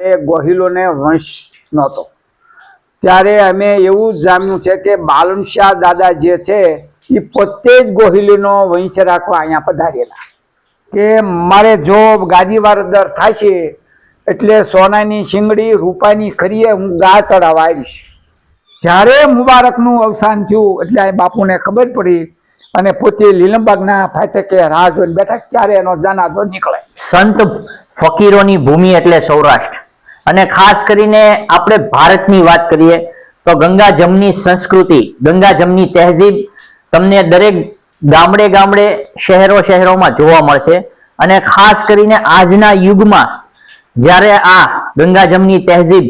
એ ગોહિલોને વંશ નહોતો. ત્યારે અમે એવું જાણ્યું છે કે બાલનશાહ દાદા જે છે, એ પોતે જ ગોહિલીનો વંશ રાખવા અહીંયા પધારેલા. કે મારે જો ગાદીવાર થાય છે, એટલે સોનાની શીંગડી, રૂપાની ખરીએ હું ગા તળાવ આવીશ. જ્યારે મુબારકનું અવસાન થયું, એટલે આ બાપુને ખબર પડી અને પોતે લીલમબાગના ફાટકે રાહ જોઈને બેઠા ક્યારે એનો જનાઝો નીકળે. સંત ફકીરોની ભૂમિ એટલે સૌરાષ્ટ્ર. અને ખાસ કરીને આપણે ભારતની વાત કરીએ, તો ગંગા જમની સંસ્કૃતિ, ગંગા જમની તહેજીબ તમને દરેક ગામડે ગામડે શહેરો શહેરોમાં જોવા મળશે. અને ખાસ કરીને આજના યુગમાં જ્યારે આ ગંગા જમની તહેજીબ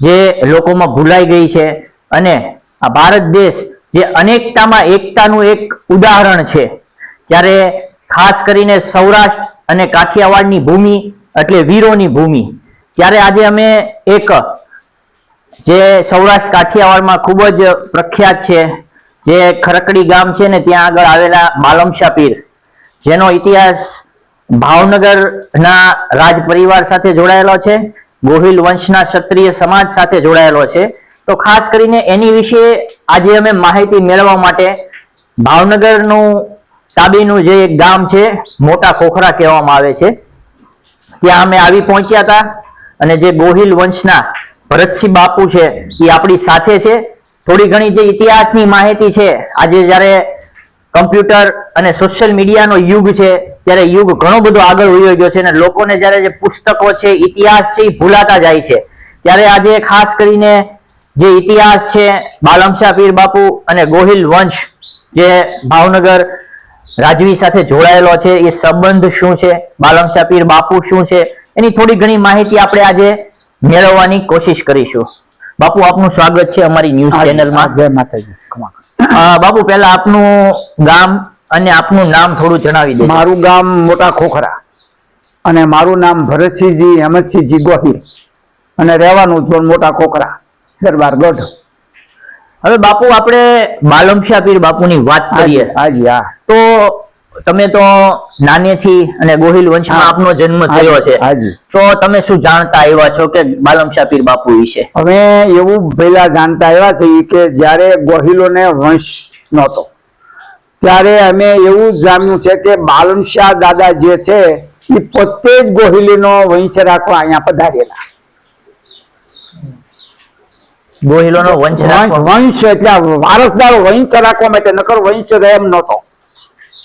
જે લોકોમાં ભૂલાઈ ગઈ છે અને આ ભારત દેશ જે અનેકતામાં એકતાનું એક ઉદાહરણ છે, ત્યારે ખાસ કરીને સૌરાષ્ટ્ર અને કાઠિયાવાડની ભૂમિ એટલે વીરોની ભૂમિ. ત્યારે આજે અમે એક જે સૌરાષ્ટ્ર કાઠિયાવાડમાં ખૂબ જ પ્રખ્યાત છે, જે ખરકડી ગામ છે ને ત્યાં આગળ આવેલા બાલમશા પીર, જેનો ઇતિહાસ ભાવનગરના રાજ પરિવાર સાથે જોડાયેલો છે, ગોહિલ વંશના ક્ષત્રિય સમાજ સાથે જોડાયેલો છે. તો ખાસ કરીને એની વિશે આજે અમે માહિતી મેળવવા માટે ભાવનગરનું તાબીનું જે એક ગામ છે, મોટા ખોખરા કહેવામાં આવે છે. ત્યાં અમે આવી પહોંચ્યા હતા. અને જે ગોહિલ વંશના ભરતસિંહ બાપુ છે, એ આપણી સાથે છે. થોડી ઘણી જે ઇતિહાસની માહિતી છે, આજે જ્યારે કમ્પ્યુટર અને સોશિયલ મીડિયાનો યુગ છે, ત્યારે યુગ ઘણો બધો આગળ વયો ગયો છે અને લોકોને જ્યારે જે પુસ્તકો છે, ઇતિહાસ છે, એ ભૂલાતા જાય છે. ત્યારે આજે ખાસ કરીને જે ઇતિહાસ છે, બાલમશાહ પીર બાપુ અને ગોહિલ વંશ જે ભાવનગર રાજવી સાથે જોડાયેલો છે, એ સંબંધ શું છે, બાલમશાહ પીર બાપુ શું છે એની થોડી ઘણી માહિતી આપણે આજે મેળવવાની કોશિશ કરીશું. બાપુ આપનું સ્વાગત છે અમારી ન્યૂઝ ચેનલમાં. જય માતાજી. બાપુ પહેલા આપનું ગામ અને આપનું નામ થોડું જણાવી દો. મારું ગામ મોટા ખોખરા અને મારું નામ ભરતસિંહજી હેમંતસિંહજી ગોહિલ અને રહેવાનું પણ મોટા ખોખરા દરબાર ગઢ. હવે બાપુ આપણે બાલમશા પીર બાપુની વાત કરીએ. હાજી હા. તો તમે તો નાનેથી અને ગોહિલ વંશમાં આપનો જન્મ થયો છે. તો તમે શું જાણતા આવ્યા છો કે બાલમશા પીર બાપુ વિશે? અમે એવું પહેલા જાણતા આવ્યા છે કે જ્યારે ગોહિલોને વંશ નહોતો ત્યારે અમે એવું જાણ્યું છે કે બાલનશાહ દાદા જે છે એ પોતે જ ગોહિલીનો વંશ રાખવા અહીંયા પધારેલા. ગોહિલોનો વંશ વંશ એટલે વારસદાર વંશ રાખવા માટે નકર વંશ એમ નહોતો.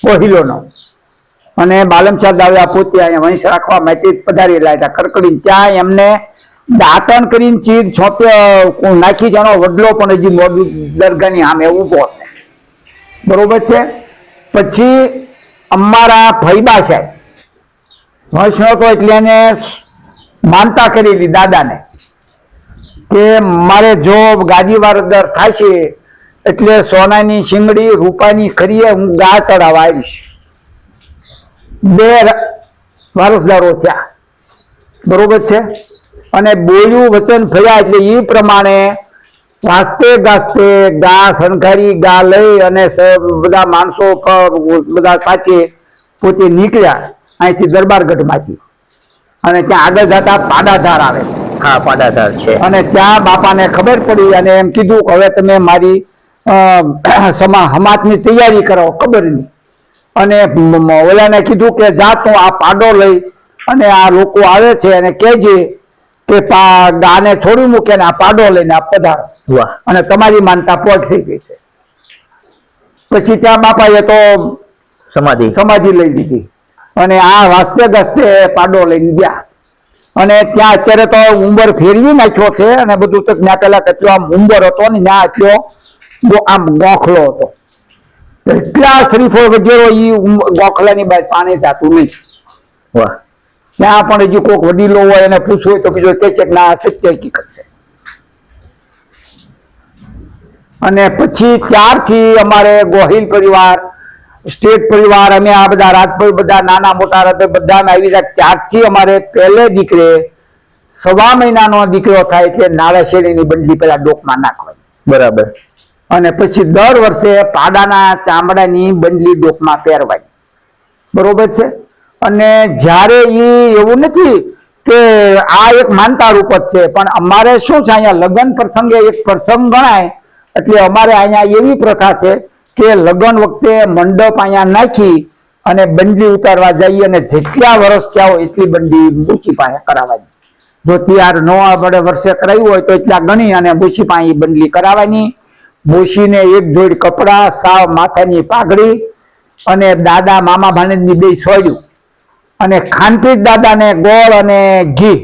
ગોહિલોનો અને બાલમશાહ દાદા પોતે અહીંયા વંશ રાખવા માટે પધારેલા હતા. કરકડી ત્યાં એમને દાંતણ કરીને ચીર છોપ્યો નાખી જાણો, વડલો પણ હજી મોડું દરગાહની આમ ઊભો છે. બરોબર છે? પછી અમારા ફૈબા સાહેબ. વંશ નહોતો એટલે એને માનતા કરેલી દાદાને કે મારે જો ગાદીવાર દર થાય છે એટલે સોનાની શીંગડી રૂપાની ખરીએ હું ગા તળાવ આવીશ. બે વારસદારો થયા. બરોબર છે? અને બોલ્યું વચન થયા એટલે એ પ્રમાણે વાસ્તે ગાસ્તે ગા શણગારી ગા લઈ અને બધા માણસો બધા સાથે પોતે નીકળ્યા. અહીંથી દરબારગઢમાંથી અને ત્યાં આગળ જતા પાડાધાર આવે. હા પાડાધાર છે. અને ત્યાં બાપાને ખબર પડી અને એમ કીધું કે હવે તમે મારી અ, સમા હમાતની તૈયારી કરો ખબરની અને ઓલાને કીધું કે જા તું આ પાડો લઈ અને આ લોકો આવે છે અને કહેજે કે પા ગાને છોડી મૂકે ને આ પાડો લઈને આ પધારો. અને તમારી માનતા પોટ થઈ ગઈ છે. પછી ત્યાં બાપાએ તો સમાધિ. સમાધિ લઈ લીધી. અને આ વાસ્તે ગસ્તે પાડો લઈને ગયા. અને ત્યાં અત્યારે તો ઉંબર ફેરવી નાખ્યો છે અને બધું તો ત્યાં પેલા કેટલો આમ ઉંબર હતો ને ત્યાં એટલો ગો- આમ ગોખલો હતો. એટલા શરીફો ઈ ઉંબ- ગોખલાની બાદ પાણી થતું નહીં. વાહ. ત્યાં પણ હજી કોઈક વડીલો હોય એને પૂછવું હોય તો બીજો કે છે ના સત્ય હકીકત છે. અને પછી ત્યારથી અમારે ગોહિલ પરિવાર સ્ટેટ પરિવાર અમે આ બધા રાજપૂત બધા નાના મોટા રાતે બધા આવી જાય ત્યારથી અમારે પહેલે દીકરે સવા મહિનાનો દીકરો થાય એટલે નાળા શેરીની બંડલી પેલા ડોકમાં નાખવાય બરાબર. અને પછી દર વર્ષે પાડાના ચામડાની બંડલી ડોકમાં પહેરવાની બરોબર છે? અને જ્યારે એ એવું નથી કે આ એક માનતા રૂપ જ છે, પણ અમારે શું છે, અહીંયા લગ્ન પ્રસંગે એક પ્રસંગ ગણાય, એટલે અમારે અહીંયા એવી પ્રથા છે કે લગ્ન વખતે મંડપ અહીંયા નાખી અને બંડી ઉતારવા જઈએ અને જેટલા વર્ષ થયા હોય એટલી બંડી મૂછી પાસે કરાવવાની. જો ત્યાર નવા આપણે વર્ષે કરાવ્યું હોય તો એટલા ગણી અને મૂછી પાસે બંડલી કરાવવાની. મૂછીને એક જોડ કપડા, સાવ માથાની પાઘડી અને દાદા મામા ભાણેજની બે સોડ્યું અને ખાનપીટ દાદાને ગોળ અને ઘી.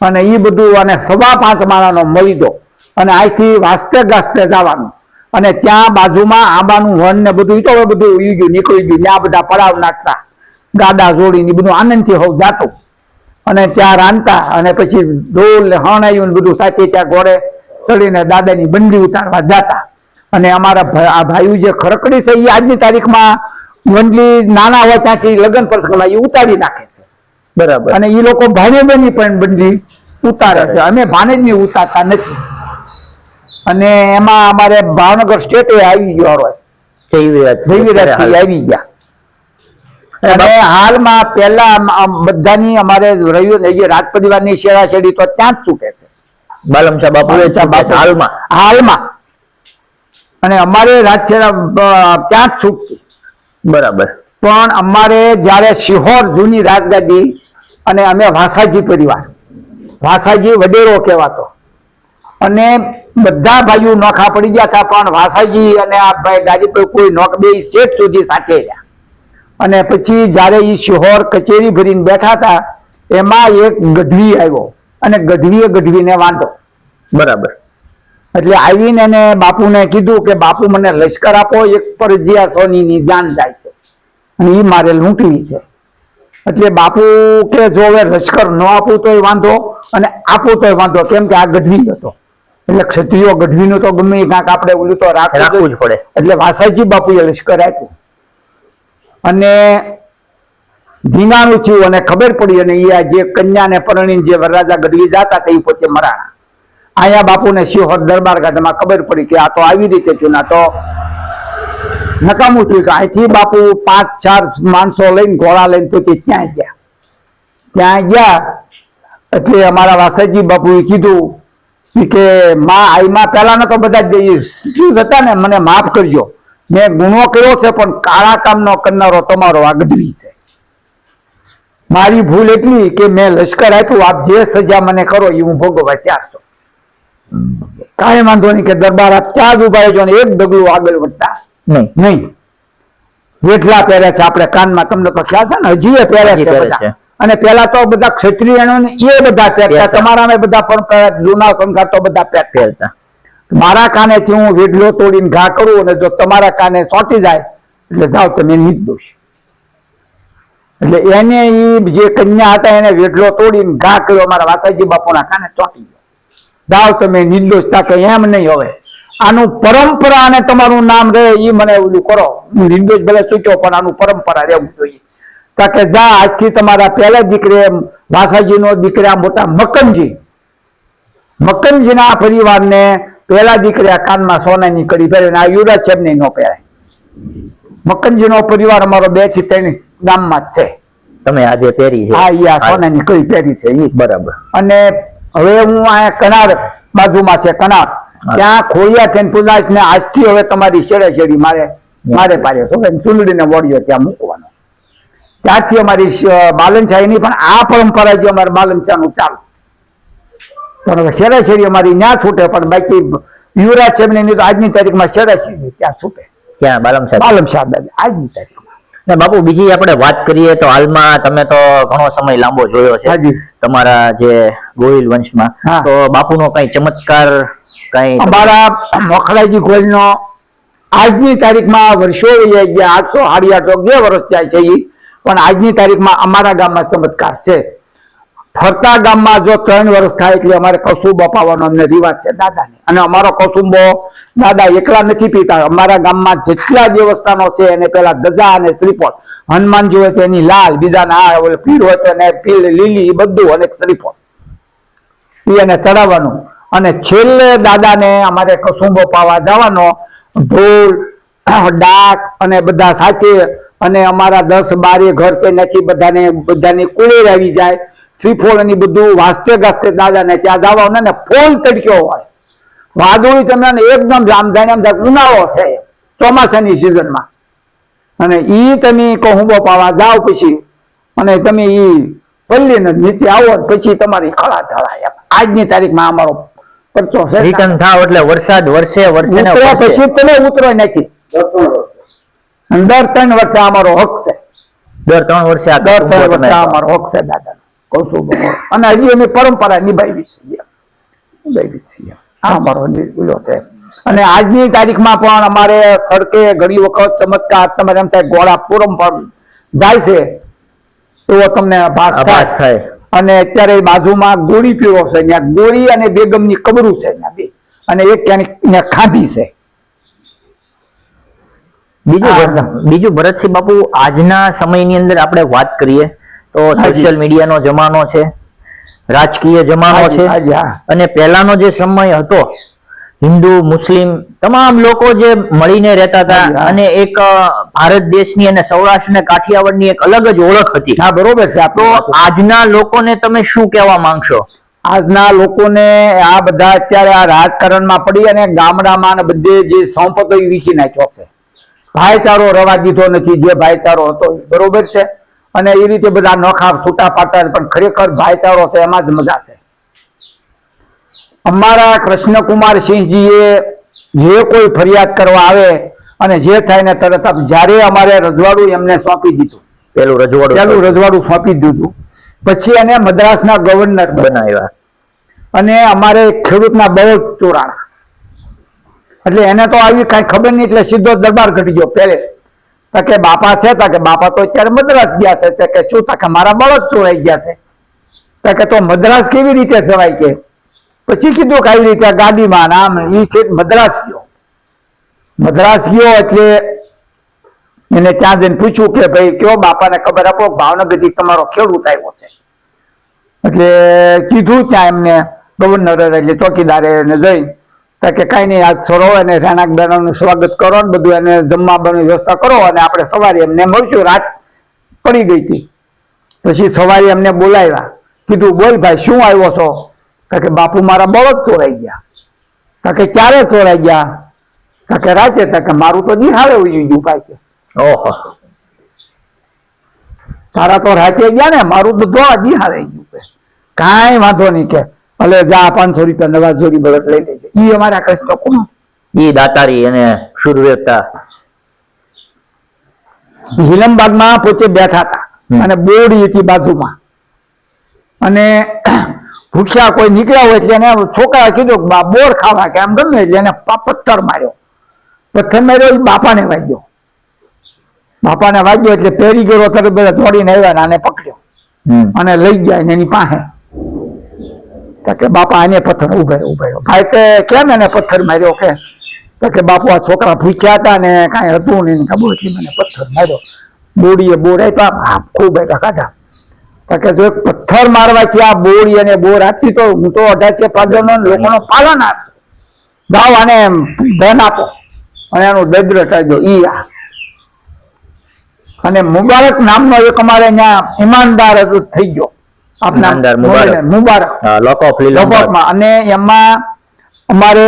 અને એ બધું અને સવા પાંચ માળાનો મળી દો અને અહીંથી વાસ્તે ગાસ્તે જવાનું. અને ત્યાં બાજુમાં આંબાનું વન ને બધું તો બધું ઈ ગયું, નીકળી ગયું. ત્યાં બધા પડાવ નાખતા. ગાડા જોડીને બધું આનંદથી હોવ જાતું. અને ત્યાં રાંધતા અને પછી ઢોલ ને હણાયું બધું સાથે ત્યાં ઘોડે ચડીને દાદાની બંડી ઉતારવા જાતા. અને અમારા આ ભાઈઓ જે ખરકડી છે એ આજની તારીખમાં બંડલી નાના હોય ત્યાંથી લગ્ન પર એ ઉતારી નાખે છે. બરાબર. અને એ લોકો ભાણેજની પણ બંડલી ઉતારે છે. અમે ભાણેજની ઉતારતા નથી. અને એમાં અમારે ભાવનગર સ્ટેટે આવી ગયો હોય. જેવી વાત છે. જયવીરાજથી આવી ગયા. અને હાલમાં પેલા બધાની અમારે રહ્યું જે રાજ પરિવારની શેરાશેરી તો ત્યાં જ છૂટે છે. બાલમશા બાપુએ બાપુ- હાલમાં. હાલમાં. અને અમારે અ, ત્યાં જ છૂટશે બરાબર. પણ અમારે જ્યારે શિહોર જૂની રાજગાદી અને અમે વાસાજી પરિવાર વાસાજી વડેરો કહેવાતો. અને બધા ભાઈઓ નોખા પડી ગયા હતા પણ વાસાજી અને આ ભાઈ ગાજીભાઈ કોઈ નોખ બે શેઠ સુધી સાથે રહ્યા. અને પછી જ્યારે એ શિહોર કચેરી ભરીને બેઠા હતા એમાં એક ગઢવી આવ્યો. અને ગઢવીએ ગઢવીને વાંધો. બરાબર. એટલે આવીને એને બાપુને કીધું કે બાપુ મને લશ્કર આપો એક પરજિયા સોનીની જાન જાય છે. અને એ મારે લૂંટવી છે. એટલે બાપુ કે જો હવે લશ્કર ન આપું તોય વાંધો અને આપું તોય વાંધો કેમ કે આ ગઢવી હતો. એટલે ક્ષત્રિયો ગઢવીનું તો ગમે કાંક આપણે ઓલું તો રાખવું જ પડે. એટલે વાસાજી બાપુએ લશ્કર આપ્યું. અને ધીંગાણું થયું અને ખબર પડી અને એ જે કન્યાને પરણીને જે વરરાજા ગઢવી જાતા તે પોતે મરાણા. અહીંયા બાપુને શિહોર દરબાર ગાઢમાં ખબર પડી કે આ તો આવી રીતે થયું ના તો નકામું થયું. કે અહીંથી બાપુ પાંચ, ચાર માણસો લઈને ઘોડા લઈને પોતે ત્યાં ગયા. ત્યાં ગયા એટલે અમારા વાસાજી બાપુએ કીધું કે, માં આઈમાં પહેલાના તો બધા સ્ત્રી હતા ને? મને માફ કરજો. મેં ગુનો કર્યો છે, પણ કાળા કામનો કરનારો તમારો આ ગઢવી છે. મારી ભૂલ એટલી કે મેં લશ્કર આપ્યું આપ જે સજા મને કરો એ હું ભોગવવા ત્યાર છો. કાંઈ વાંધો નહીં કે દરબાર આપ ત્યાં જ ઊભા રહેજો એક ડગલું આગળ વધતા. નહીં. નહીં. વેઠલા પહેરે છે આપણે કાનમાં તમને તો ખ્યાલ છે ને? હજી એ પહેરે હજી છે. અને પેલા તો બધા ક્ષત્રિયનો એ બધા પહેરતા તમારા બધા પણ જૂના સંઘાર તો બધા પહેરતા. મારા મારા કાનેથી હું વેઢલો તોડીને ઘા કરું અને જો તમારા કાને સોંટી જાય એટલે જાઓ તમે નિર્દોષ એટલે એને ઈ જે કન્યા હતા એને વેઢલો તોડીને ઘા કર્યો. મારા વાસાજી બાપુના કાને ચોંટી ગયો. જાઓ તમે નિર્દોષ તાકે એમ નહીં હવે. આનું પરંપરા અને તમારું નામ રહે એ મને ઓલું કરો. હું નિર્દોષ ભલે સૂચ્યો પણ આનું પરંપરા રહેવું જોઈએ. તાકે જા, આજથી તમારા પહેલા દીકરે વાસાજીનો દીકરા મોટા મકનજી મક્કમજીના પરિવારને પહેલા દીકરા કાનમાં સોનાની કડી પહેરે આ યુવરાજ સાહેબને ન પહેરાય. નો પરિવાર અમારો બેથી ત્રણ ગામમાં જ છે. તમે આજે પહેરી છે. આ સોનાની કઈ પહેરી છે એ બરાબર. અને હવે હું આ કનાર બાજુમાં છે કનાર. ત્યાં ખોડિયા થઈને પુલાસ ને આજથી હવે તમારી શેડે શેડી મારે મારે પાડ્યો તો ચૂંદડીને વળ્યો ત્યાં મૂકવાનો. ત્યાંથી અમારી બાલનશાહીની પણ આ પરંપરા જે અમારે બાલનશાહનું ચાલુ. પણ હવે શેડા શેડી અમારી ન્યા છૂટે પણ બાકી યુવરાજ સાહેબની આજની તારીખમાં શેડા શેડી ત્યાં છૂટે. ત્યાં બાલમ સાહેબ બાલમ સાહેબ આજની તારીખમાં. ને બાપુ બીજી આપણે વાત કરીએ તો હાલમાં તમે તો ઘણો સમય લાંબો જોયો છે તમારા જે ગોહિલ વંશમાં. તો બાપુનો કઈ ચમત્કાર કઈ અમારા મોખલાજી ગોલનો આજની તારીખમાં વર્ષો વહી ગયા આઠસો સાડી આઠસો બે વર્ષ થયા છે ઈ. પણ આજની તારીખમાં અમારા ગામમાં ચમત્કાર છે. ફરતા ગામમાં જો ત્રણ વર્ષ થાય એટલે અમારે કસુંબ અપાવવાનો અમને રિવાજ છે દાદાને. અને અમારો કસુંબો દાદા એકલા નથી પીતા. અમારા ગામમાં જેટલા દેવસ્થાનો છે એને પેલા ગજા અને શ્રીફળ. હનુમાનજી હોય તો એની લાલ, બીજાના આ ઓલી હોય તો એને લીલી એ બધું અને શ્રીફળ. એ એને ચડાવવાનું. અને છેલ્લે દાદાને અમારે કસુંબો પાવા જવાનો ઢોલ, ડાક અને બધા સાથે. અને અમારા દસ બારે ઘર તે નથી બધાને બધાની કુળેર આવી જાય. શ્રીફળ અને બધું વાસ્તે ગાસ્તે દાદાને ત્યાં જવાનું ને ફોલ તડક્યો હોય. વાદળી તમને એકદમ જામધાણી ઉનાળો છે ચોમાસાની સિઝનમાં. અને ઈ તમે કહુંબો પાવા જાઓ પછી અને તમે ઈ પલ્લીને નીચે આવો પછી તમારી ખળા એમ. આજની તારીખમાં અમારો પરચો છે. રિટર્ન થાવ એટલે વરસાદ વરસે વરસે પછી તમે ઉતરો નથી. દર ત્રણ વર્ષે. અમારો હક છે. દર ત્રણ વર્ષે દર ત્રણ વર્ષે અમારો હક છે દાદા કૌશુંબ અને હજી અમે પરંપરા નિભાવી નિભાવી આ અમારો નિર્ગુલો છે. અને આજની તારીખમાં પણ અમારે સડકે ઘણી વખત ચમત્કાર તમારે એમ થાય ગોળા પૂરમ પણ જાય છે તો તમને આભાસ થાય. અને અત્યારે બાજુમાં ગોળી પીવો છે. ત્યાં ગોળી અને બેગમની કબરું છે ત્યાં બે. અને એક ક્યાંક ત્યાં ખાધી છે. બીજું બીજું ભરતસિંહ બાપુ આજના સમયની અંદર આપણે વાત કરીએ તો સોશિયલ મીડિયાનો જમાનો છે. રાજકીય જમાનો છે. અને પહેલાનો જે સમય હતો હિન્દુ મુસ્લિમ તમામ લોકો જે મળીને રહેતા હતા અને એક ભારત દેશની અને સૌરાષ્ટ્ર અને કાઠિયાવાડની એક અલગ જ ઓળખ હતી. હા બરોબર છે તો આજના લોકોને તમે શું કહેવા માંગશો? આજના લોકોને આ બધા અત્યારે આ રાજકારણમાં પડી અને ગામડામાં ને બધે જે સંપતો વીખી નાખ્યો છે. ભાઈચારો રવા દીધો નથી જે ભાઈચારો હતો બરોબર છે. અને એ રીતે બધા નોખા છૂટા પાટા પણ ખરેખર ભાઈચારો છે એમાં જ મજા છે. અમારા કૃષ્ણકુમાર સિંહજીએ જે કોઈ ફરિયાદ કરવા આવે અને જે થાય ને તરત જ્યારે અમારે રજવાડું એમને સોંપી દીધું. પેલું રજવાડું પેલું રજવાડું સોંપી દીધું. પછી એને મદ્રાસના ગવર્નર બનાવ્યા. બનાવ્યા અને અમારે ખેડૂતના બહુ ચોરાણા. એટલે એને તો આવી કઈ ખબર નહીં એટલે સીધો દરબાર ઘટી ગયો પેલેસ. તો બાપા છે, તો બાપા તો અત્યારે મદ્રાસ ગયા છે. તો કે શું, તો મારા બળદ ચોરાઈ ગયા છે. તો કે તો મદ્રાસ કેવી રીતે જવાય કે? પછી કીધું કે આવી રીતે ગાડીમાં નામ એ છે, મદ્રાસ ગયો. મદ્રાસ ગયો એટલે એને ત્યાં જઈને પૂછ્યું કે ભાઈ, કયો બાપાને ખબર આપો, ભાવનગરથી તમારો ખેડૂત આવ્યો છે. એટલે કીધું ત્યાં એમને ગવર્નર, એટલે ચોકીદારે એને જઈ કે કઈ નહીં આજ છોડો અને રહેણાંક બેણાંકનું સ્વાગત કરો ને બધું એને જમવા બની વ્યવસ્થા કરો અને આપણે સવારે એમને મળશું. રાત પડી ગઈ હતી. પછી સવારે એમને બોલાવ્યા. કીધું બોલ ભાઈ શું આવ્યો છો? કે બાપુ મારા બળદ ચોરાઈ ગયા. કે ક્યારે ચોરાઈ ગયા? કે રાતે કે મારું તો નિહાળે ઉઈ ગયું ભાઈ કે ઓહો. તારા તો રાતે ગયા ને મારું તો ધોવા નિહાળે ગયું કે કાંઈ વાંધો નહીં કે. ભલે જા પાંચસો રૂપિયા નવા જોડી બળદ લઈ લેજે. ઈ અમારા કૃષ્ણ કોણ? ઈ દાતારી અને શુરવીરતા હિલમબાગમાં પોતે બેઠા હતા અને બોડી હતી બાજુમાં. અને ભૂખ્યા કોઈ નીકળ્યા હોય એટલે એને છોકરા કીધું કે બા બોર ખાવા કે આમ ગમે એટલે એને પથ્થર માર્યો. પથ્થર માર્યો બાપાને વાગ્યો. બાપાને વાગ્યો એટલે પેરી ગયો તરત બધા દોડીને આવ્યા અને પકડ્યો. અને લઈ ગયા એની પાસે. કે બાપા આને પથ્થર ઊભા ઊભા. ભાઈ કે, કેમ એને પથ્થર માર્યો? કે, તો કે, બાપુ, આ છોકરા ભૂખ્યા હતા ને કાંઈ હતું નહીં. ને ખબરથી મને પથ્થર માર્યો. બોડીએ બોર તો આ ખૂબ આપ્યા કાઢા તો કે, જો પથ્થર મારવાથી આ બોડી અને બોર આપતી તો હું તો અઢાર છે લોકોનો પાલન આપ. જાઓ આને ધન આપો. અને એનું દદ્ર ટાળજો ઈ આ. અને મુબારક નામનો એક અમારે ત્યાં ઈમાનદાર હતો થઈ ગયો. આપના ઈમાનદાર મુબારક. મુબારક લોક ઓફ લીલમબાગ. અને એમાં અમારે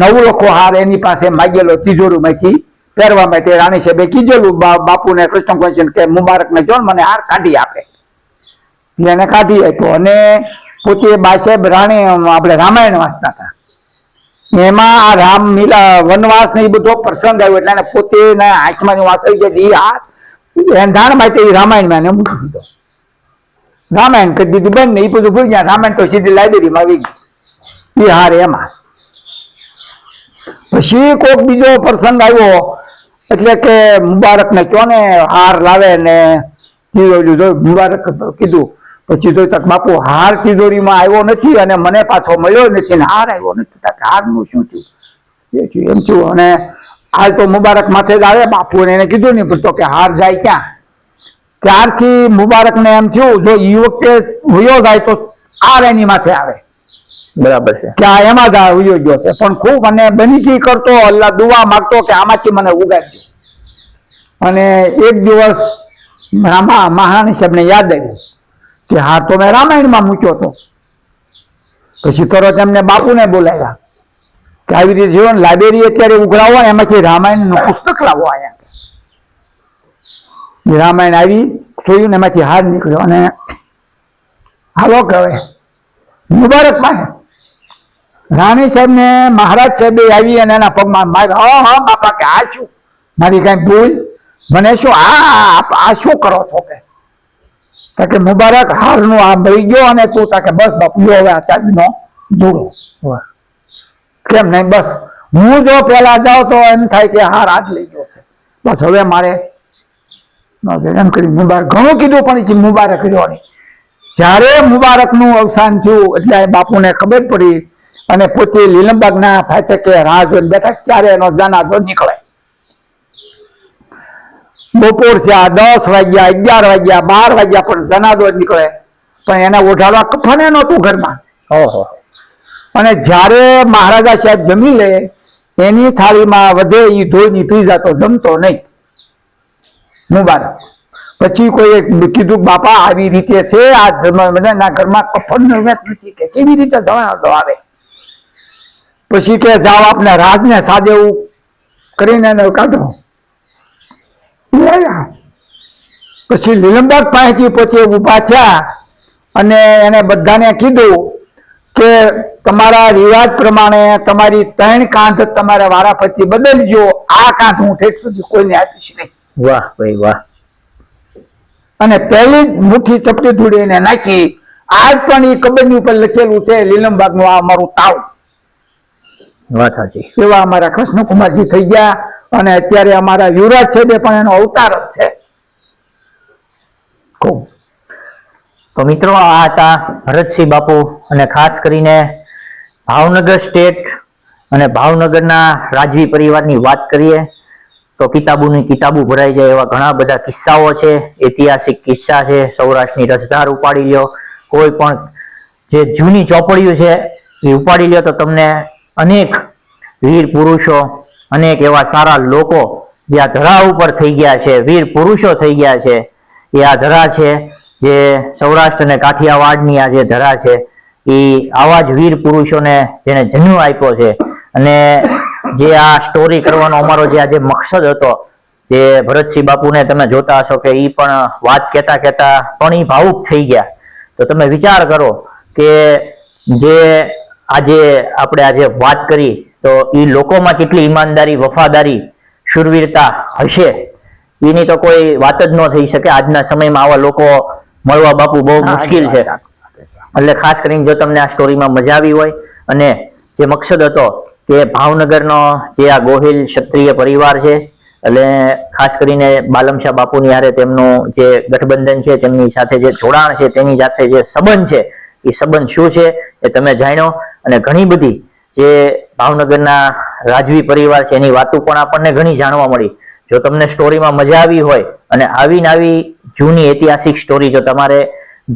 નવ લખો હાર એની પાસે માગેલો તિજોરીમાંથી પહેરવા માટે રાણી સાહેબે કીધેલું બાપુને કૃષ્ણ કૃષ્ણ કે મુબારક ને જો મને હાર કાઢી આપે. એને કાઢી આપ્યો. અને પોતે બા સાહેબ રાણી આપણે રામાયણ વાંચતા હતા. એમાં આ રામ લીલા વનવાસ ને એ બધો પ્રસંગ આવ્યો એટલે પોતે હાથમાં થઈ ગયા એ હાથ એંધાણ માટે એ રામાયણમાં એને મૂકી દીધો. રામાયણ કરી દીધું બંધ ને એ બધું ભૂલી ગયા રામાયણ તો સીધી લાઇબ્રેરીમાં આવી ગઈ. એ હાર એમાં. પછી કોઈક બીજો પ્રસંગ આવ્યો, એટલે કે મુબારક ને કયો ને હાર લાવે ને મુબારક કીધું. પછી જોઈ તક બાપુ હાર તિજોરીમાં આવ્યો નથી અને મને પાછો મળ્યો નથી ને હાર આવ્યો નથી હારનું શું થયું? એમ થયું. અને હાલ તો મુબારક માથે જ આવે બાપુ એને કીધું પણ તો કે હાર જાય ક્યાં? ત્યારથી મુબારક ને એમ થયું જો વખતે વયો જાય તો આ એની માથે આવે. બરાબર છે. કે આ એમાં જ ઉયો ગયો છે. પણ ખૂબ અને બનીકી કરતો અલ્લાહ દુવા માગતો કે આમાંથી મને ઉગાડજો અને એક દિવસ રામા મહારાણી સાહેબને યાદ આવ્યું કે હા તો મેં રામાયણમાં મૂક્યો હતો. પછી તરત એમને બાપુને બોલાવ્યા કે આવી રીતે જીવન લાઇબ્રેરી અત્યારે ઉઘરાવો એમાંથી રામાયણનું પુસ્તક લાવો અહીંયા. રામાયણ આવી જોયું એમાંથી હાર નીકળ્યો અને હાલો કહે મુબારક માને રાણી સાહેબ ને મહારાજ સાહેબે આવી અને એના પગમાં મારે હા બાપા, કે આ શું? મારી કઈ ભૂલ? મને શું, આ, આ- શું કરો છો કે? કે, મુબારક, હારનું આ મળી ગયો અને તું તાકે બસ, બાપુ હવે આ ચાબીનો જોડો કેમ નહીં? બસ. હું જો પેલા જાઉં તો એમ થાય કે હાર આજ લઈ ગયો છે. બસ હવે મારે. એમ કરી મુબારક. ઘણું કીધું પણ મુબારક રહ્યો નહીં. જ્યારે મુબારકનું અવસાન થયું એટલે બાપુને ખબર પડી અને પોતે લીલમબાગના ફાટકે રાહ જોઈને બેઠા ત્યારે એનો જનાઝો નીકળે. બપોર થયા દસ વાગ્યા અગિયાર વાગ્યા બાર વાગ્યા પણ જનાદો જ નીકળે. પણ એને ઓઢાડવા કફને નહોતું ઘરમાં. ઓહો. અને જ્યારે મહારાજા સાહેબ જમી લે એની થાળીમાં વધે એ ધોઈ નીકળી જતો જમતો નહીં. મુબારક પછી કોઈ કીધું, બાપા, આવી રીતે છે, આ બધાના ઘરમાં કફન નથી કે કેવી રીતે આવે. પછી કે, જાઓ આપને રાજને સાદેવું કરીને એને કાઢો. પછી લીલમબાગ પાસેથી પોતે ઊભા થયા અને એને બધાને કીધું કે, તમારા રિવાજ પ્રમાણે તમારી ત્રણ કાંધ વારા વારાફરતી બદલજો. આ કાંધ હું ઠેઠ સુધી કોઈને આપીશ નહીં. વાહ ભાઈ વાહ. અને પહેલી મુઠ્ઠી ચપટી ધૂળી એને નાખી આજ પણ એ કબરની ઉપર લખેલું છે લીલમબાગનું આ અમારું તાવ. વાત સાચી. એવા અમારા કૃષ્ણકુમારજી થઈ ગયા અને અત્યારે અમારા યુવરાજ છે તે પણ એનો અવતાર જ છે. ખૂબ. તો મિત્રો આ હતા ભરતસિંહ બાપુ અને ખાસ કરીને ભાવનગર સ્ટેટ અને ભાવનગરના રાજવી પરિવારની વાત કરીએ. તો કિતાબોની કિતાબો ભરાઈ જાય એવા ઘણા બધા કિસ્સાઓ છે. ઐતિહાસિક કિસ્સા છે. સૌરાષ્ટ્રની રસધાર ઉપાડી લ્યો. કોઈ પણ જે જૂની ચોપડીઓ છે એ ઉપાડી લ્યો તો તમને અનેક વીર પુરુષો, અનેક એવા સારા લોકો જે આ ધરા ઉપર થઈ ગયા છે. વીર પુરુષો થઈ ગયા છે. એ આ ધરા છે જે સૌરાષ્ટ્ર અને કાઠિયાવાડની આ જે ધરા છે, એ આવા જ વીર પુરુષોને જેને જન્મ આપ્યો છે. અને જે આ સ્ટોરી કરવાનો અમારો જે આજે મકસદ હતો જે ભરતસિંહ બાપુને તમે જોતા હશો કે એ પણ વાત કહેતા કહેતા પણ એ ભાવુક થઈ ગયા. તો તમે વિચાર કરો કે જે આજે આપણે આજે વાત કરી તો એ લોકોમાં કેટલી ઈમાનદારી વફાદારી શુરવીરતા હશે? એની તો કોઈ વાત જ ન થઈ શકે. આજના સમયમાં આવા લોકો મળવા બાપુ બહુ મુશ્કેલ છે. એટલે ખાસ કરીને જો તમને આ સ્ટોરીમાં મજા આવી હોય અને જે મકસદ હતો કે ભાવનગરનો જે આ ગોહિલ ક્ષત્રિય પરિવાર છે, એટલે ખાસ કરીને બાલમશાહ બાપુની હારે તેમનું જે ગઠબંધન છે, તેમની સાથે જે જોડાણ છે, તેની સાથે જે સંબંધ છે, એ સંબંધ શું છે, એ તમે જાણ્યો અને ઘણી બધી જે ભાવનગરના રાજવી પરિવાર છે, એની વાતો પણ આપણને ઘણી જાણવા મળી. જો તમને સ્ટોરીમાં મજા આવી હોય, અને આવીને આવી જૂની ઐતિહાસિક સ્ટોરી જો તમારે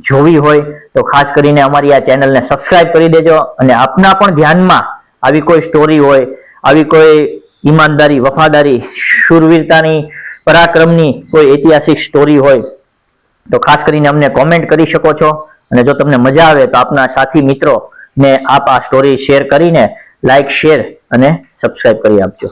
જોવી હોય, તો ખાસ કરીને અમારી આ ચેનલને સબસ્ક્રાઇબ કરી દેજો અને આપના પણ ધ્યાનમાં આવી કોઈ સ્ટોરી હોય, આવી કોઈ ઈમાનદારી, વફાદારી, શુરવીરતાની, પરાક્રમની કોઈ ઐતિહાસિક સ્ટોરી હોય, તો ખાસ કરીને અમને કોમેન્ટ કરી શકો છો. અને જો તમને મજા આવે તો આપના સાથી મિત્રો ને આપ આ સ્ટોરી શેર કરીને લાઈક શેર અને સબસ્ક્રાઈબ કરી આપજો.